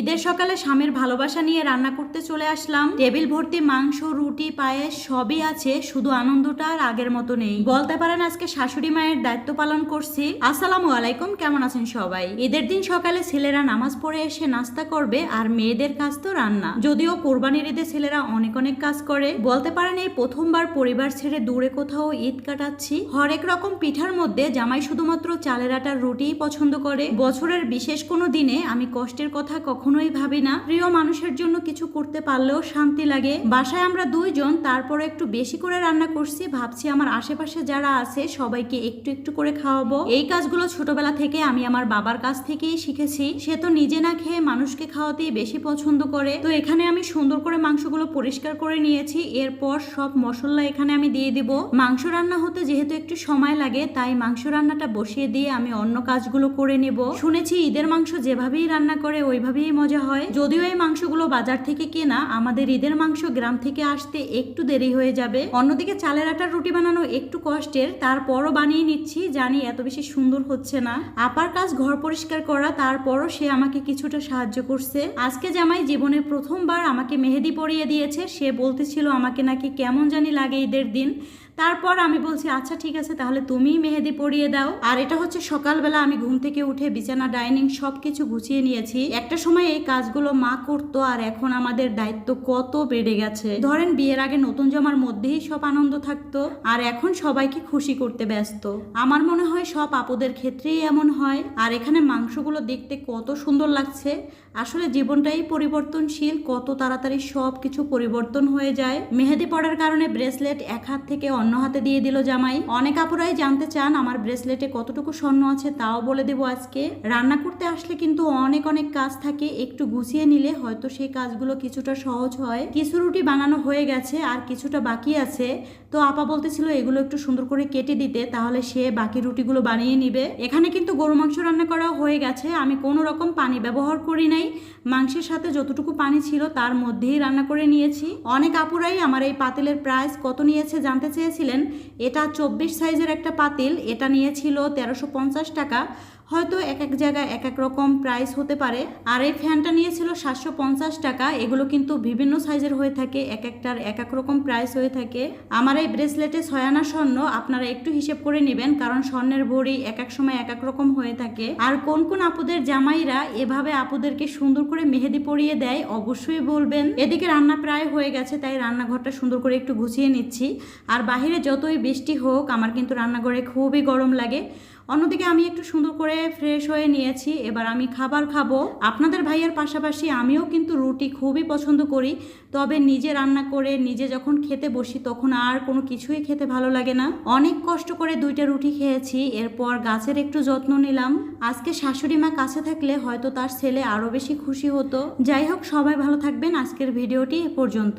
ঈদের সকালে স্বামীর ভালোবাসা নিয়ে রান্না করতে চলে আসলাম। টেবিল ভর্তি মাংস, রুটি, পায়েস সবই আছে, শুধু আনন্দটা আর আগের মতো নেই। বলতে পারেন আজকে শাশুড়ি মায়ের দায়িত্ব পালন করছি। আসসালামু আলাইকুম, কেমন আছেন সবাই? ঈদের দিন সকালে ছেলেরা নামাজ পড়ে এসে নাস্তা করবে আর মেয়েদের কাজ তো রান্না। যদিও কোরবানির ঈদে ছেলেরা অনেক অনেক কাজ করে। বলতে পারেন এই প্রথমবার পরিবার ছেড়ে দূরে কোথাও ঈদ কাটাচ্ছি। হরেক রকম পিঠার মধ্যে জামাই শুধুমাত্র চালের আটার রুটিই পছন্দ করে। বছরের বিশেষ কোনো দিনে আমি কষ্টের কথা কখনোই ভাবি না। প্রিয় মানুষের জন্য কিছু করতে পারলেও শান্তি লাগে। বাসায় আমরা দুইজন, তারপরে একটু বেশি করে রান্না করছি। ভাবছি আমার আশেপাশে যারা আছে, সবাইকে একটু একটু করে খাওয়াবো। এই কাজগুলো ছোটবেলা থেকে আমি আমার বাবার কাছ থেকেই শিখেছি। সে তো নিজে না খেয়ে মানুষকে খাওয়াতেই বেশি পছন্দ করে। তো এখানে আমি সুন্দর করে মাংসগুলো পরিষ্কার করে নিয়েছি। এরপর সব মশলা এখানে আমি দিয়ে দিব। মাংস রান্না হতে যেহেতু একটু সময় লাগে, তাই মাংস রান্নাটা বসিয়ে দিয়ে আমি অন্য কাজগুলো করে নেব। শুনেছি ঈদের মাংস যেভাবেই রান্না করে, ওইভাবেই মজা হয়। যদিও এই মাংসগুলো বাজার থেকে কেনা, আমাদের ঈদের মাংস গ্রাম থেকে আসতে একটু দেরি হয়ে যাবে। অন্যদিকে চালের আটার রুটি বানানো একটু কষ্টের, তারপরও বানিয়ে নিচ্ছি, জানি এত বেশি সুন্দর হচ্ছে না। আপার কাজ ঘর পরিষ্কার করা, তারপরও সে আমাকে কিছুটা সাহায্য করছে। আজকে জামাই জীবনে প্রথমবার আমাকে মেহেদি পরিয়ে দিয়েছে, সে বলতেছিল আমাকে নাকি কেমন জানি লাগে ঈদের দিন। তারপর আমি বলছি আচ্ছা ঠিক আছে, তাহলে তুমিই মেহেদি পরিয়ে দাও। আর এটা হচ্ছে সকালবেলা আমি ঘুম থেকে উঠে বিছানা, ডাইনিং সব কিছু গুছিয়ে নিয়েছি। একটা সময় এই কাজগুলো মা করতো আর এখন আমাদের দায়িত্ব কত বেড়ে গেছে। ধরেন, বিয়ের আগে নতুন জামার মধ্যেই সব আনন্দ থাকতো আর এখন সবাইকে খুশি করতে ব্যস্ত। আমার মনে হয় সব আপুদের ক্ষেত্রেই এমন হয়। আর এখানে মাংসগুলো দেখতে কত সুন্দর লাগছে। আসলে জীবনটাই পরিবর্তনশীল, কত তাড়াতাড়ি সব কিছু পরিবর্তন হয়ে যায়। মেহেদি পড়ার কারণে ব্রেসলেট এক হাত থেকে অন্য হাতে দিয়ে দিল জামাই। অনেক আপুরাই জানতে চান আমার ব্রেসলেটে কতটুকু স্বর্ণ আছে, তাও বলে দেবো আজকে। রান্না করতে আসলে কিন্তু অনেক অনেক কাজ থাকে, একটু গুছিয়ে নিলে হয়তো সেই কাজগুলো কিছুটা সহজ হয়। কিছু রুটি বানানো হয়ে গেছে আর কিছুটা বাকি আছে। তো আপা বলতেছিল এগুলো একটু সুন্দর করে কেটে দিতে, তাহলে সে বাকি রুটিগুলো বানিয়ে নিবে। এখানে কিন্তু গরু মাংস রান্না করা হয়ে গেছে। আমি কোনো রকম পানি ব্যবহার করি নাই। মাংসের সাথে যতটুকু পানি ছিল তার মধ্যেই রান্না করে নিয়েছি। অনেক আপুরাই আমার এই পাতিলের প্রাইস কত নিয়েছে জানতে চেয়েছিলেন এটা চব্বিশ সাইজের একটা পাতিল এটা নিয়েছিল তেরোশো টাকা। হয়তো এক এক জায়গায় এক এক রকম প্রাইস হতে পারে। আর এই ফ্যানটা নিয়েছিল সাতশো পঞ্চাশ টাকা। এগুলো কিন্তু বিভিন্ন সাইজের হয়ে থাকে, এক একটার এক এক রকম প্রাইস হয়ে থাকে। আমার এই ব্রেসলেটে ছয়ানা স্বর্ণ, আপনারা একটু হিসেব করে নেবেন, কারণ স্বর্ণের ভরি এক এক সময় এক এক রকম হয়ে থাকে। আর কোন কোন আপুদের জামাইরা এভাবে আপুদেরকে সুন্দর করে মেহেদি পরিয়ে দেয়, অবশ্যই বলবেন। এদিকে রান্না প্রায় হয়ে গেছে, তাই রান্নাঘরটা সুন্দর করে একটু গুছিয়ে নিচ্ছি। আর বাহিরে যতই বৃষ্টি হোক, আমার কিন্তু রান্নাঘরে খুবই গরম লাগে। অন্যদিকে আমি একটু সুন্দর করে ফ্রেশ হয়ে নিয়েছি, এবার আমি খাবার খাব। আপনাদের ভাইয়ের পাশাপাশি আমিও কিন্তু রুটি খুবই পছন্দ করি, তবে নিজে রান্না করে নিজে যখন খেতে বসি তখন আর কোনো কিছুই খেতে ভালো লাগে না। অনেক কষ্ট করে দুইটা রুটি খেয়েছি, এরপর গাছের একটু যত্ন নিলাম। আজকে শাশুড়ি মা কাছে থাকলে হয়তো তার ছেলে আরও বেশি খুশি হতো। যাই হোক, সবাই ভালো থাকবেন। আজকের ভিডিওটি এ পর্যন্ত।